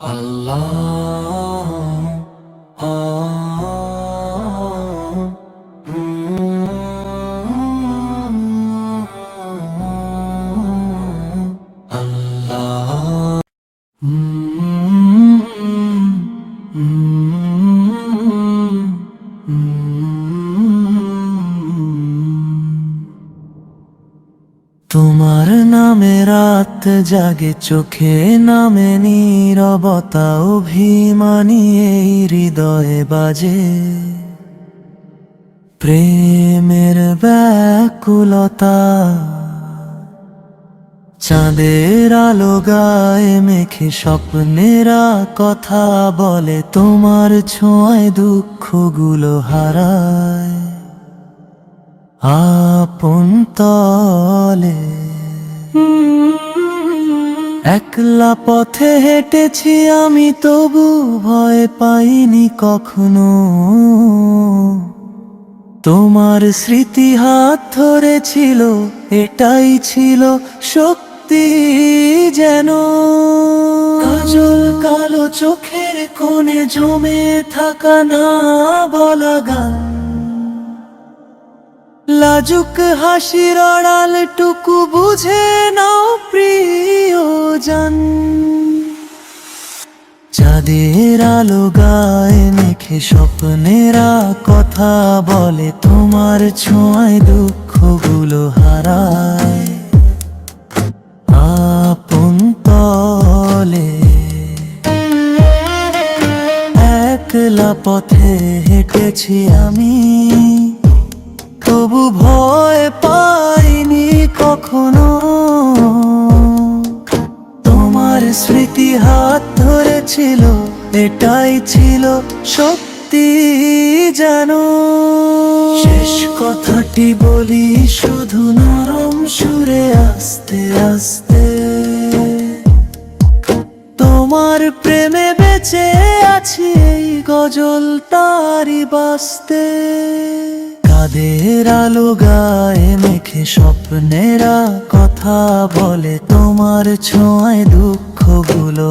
Allah. তোমার নামে রাত জাগে, চোখে নামে নীরবতা, অভিমানী এই হৃদয়ে বাজে। প্রেমের ব্যাকুলতা, চাঁদের আলো গায়ে মেখে স্বপ্নেরা কথা বলে, তোমার ছোঁয়ায় দুঃখগুলো হারায়। আপন তলে একলা পথে হেঁটেছি আমি, তবু ভয় পাইনি কখনো। তোমার স্মৃতি হাত ধরেছিল এটাই ছিল শক্তি যেন। কাজল কালো চোখের কোণে জমে থাকা না বলা গান। লাজুক হাসির আড়াল, টুকু বুঝে নাও প্রিয়জন। চাঁদের আলো গায়ে মেখে স্বপ্নেরা কথা বলে, তোমার ছোঁয়ায় দুঃখগুলো হারায়। আপন তলে একলা পথে হেঁটেছি আমি। তবু ভয় পাইনি কখনো। তোমার স্মৃতি হাত ধরেছিল এটাই ছিল সত্যি জানো শেষ কথাটি বলি শুধু নরম সুরে আস্তে আস্তে। তোমার প্রেমে বেঁচে আছি এই গজল তারি বাস্তে। কাদের আলো গায়ে মেখে স্বপ্নেরা কথা বলে তোমার ছোঁয়ায় দুঃখগুলো